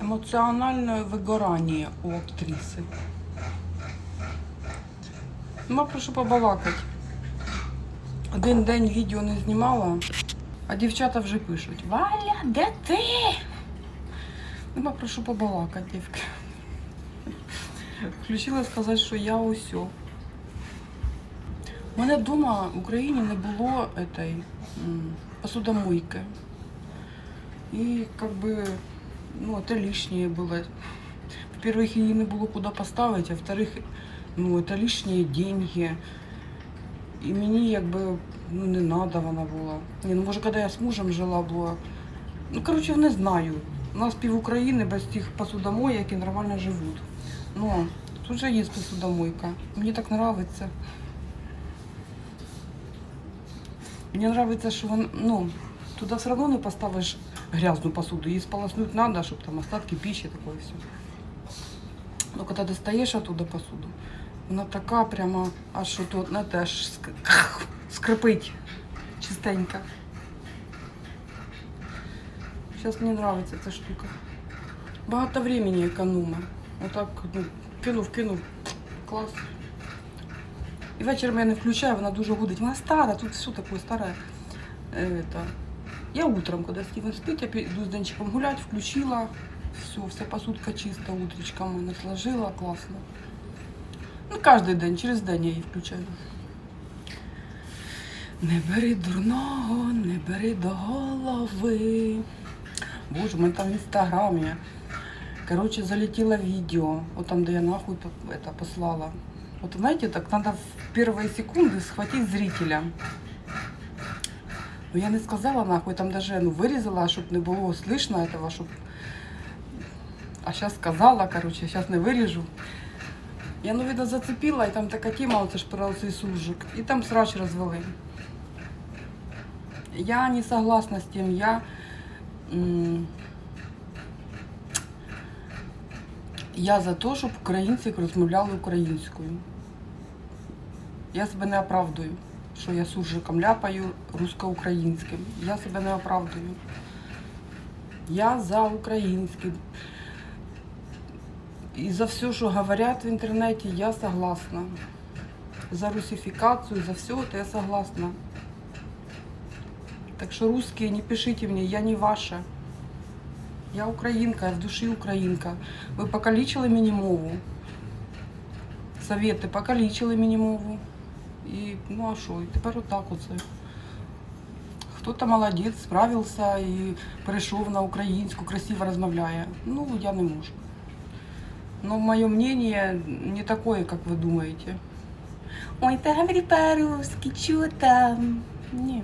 Эмоциональное выгорание у актрисы. Ну, прошу побалакати. Один день відео не знімала, а дівчата вже пишуть: Валя, де ти? Ну, прошу побалакати, дівки. Включила сказати, що я усьо. У мене вдома в Україні не було этой, м, посудомойки. І как бы, ну, это лишнее было. Во-первых, її не було куди поставити, а во-вторых, ну, это лишні деньги. І мені якби ну, не надо вона була. Ні, ну може, коли я з мужем жила, була. Ну, коротше, не знаю. У нас пів України без тих посудомоїв, які нормально живуть. Ну, тут же є посудомойка. Мені так подобається. Мені подобається, що вон, ну, туди все одно не поставиш грязну посуду. Її сполоснуть треба, щоб там остатки пищи, такое все. Ну, коли достаєш оттуда посуду, вона така прямо, аж що тут, знаєте, аж ск- скрипить чистенько. Зараз мені подобається ця штука. Багато времени економить. Отак, ну, кинув, кинув. Клас. І вечором я не включаю, вона дуже гудить. Вона стара, тут все таке старе. Е, Это. Я утром, когда Стивен спит, я иду с Денчиком гулять, включила. Все, вся посудка чиста, утречком мене сложила, класно. Ну, кожен день, через день я її включаю. Не бери дурного, не бери до голови. Боже, у мене там в інстаграмі. Короче, залетело видео, вот там, где я нахуй по- это послала. Вот знаете, так надо в первые секунды схватить зрителя. Ну я не сказала нахуй, там даже ну, вырезала, чтобы не было слышно этого, щоб... А сейчас сказала, короче, сейчас не вырежу. Я, ну, видно, зацепила, і там така тема, оце ж про цей суржик. І там срач розвели. Я не согласна з тим, я... м, Я за те, щоб українці розмовляли українською. Я себе не оправдую, що я суржиком ляпаю русско-українським. Я себе не оправдую. Я за українське. І за все, що говорять в інтернеті, я согласна. За русифікацію, за все это я согласна. Так що русские, не пишите мне, я не ваша. Я українка, я в душі українка. Ви покалічили мені мову. Совєти покалічили мені мову. І ну а що? І тепер отак оце. Хто-то молодець, справився і перейшов на українську, красиво розмовляє. Ну, я не можу. Но моє мнение не такое, как вы думаете. Ой, ты говори по-русски, что там? Не.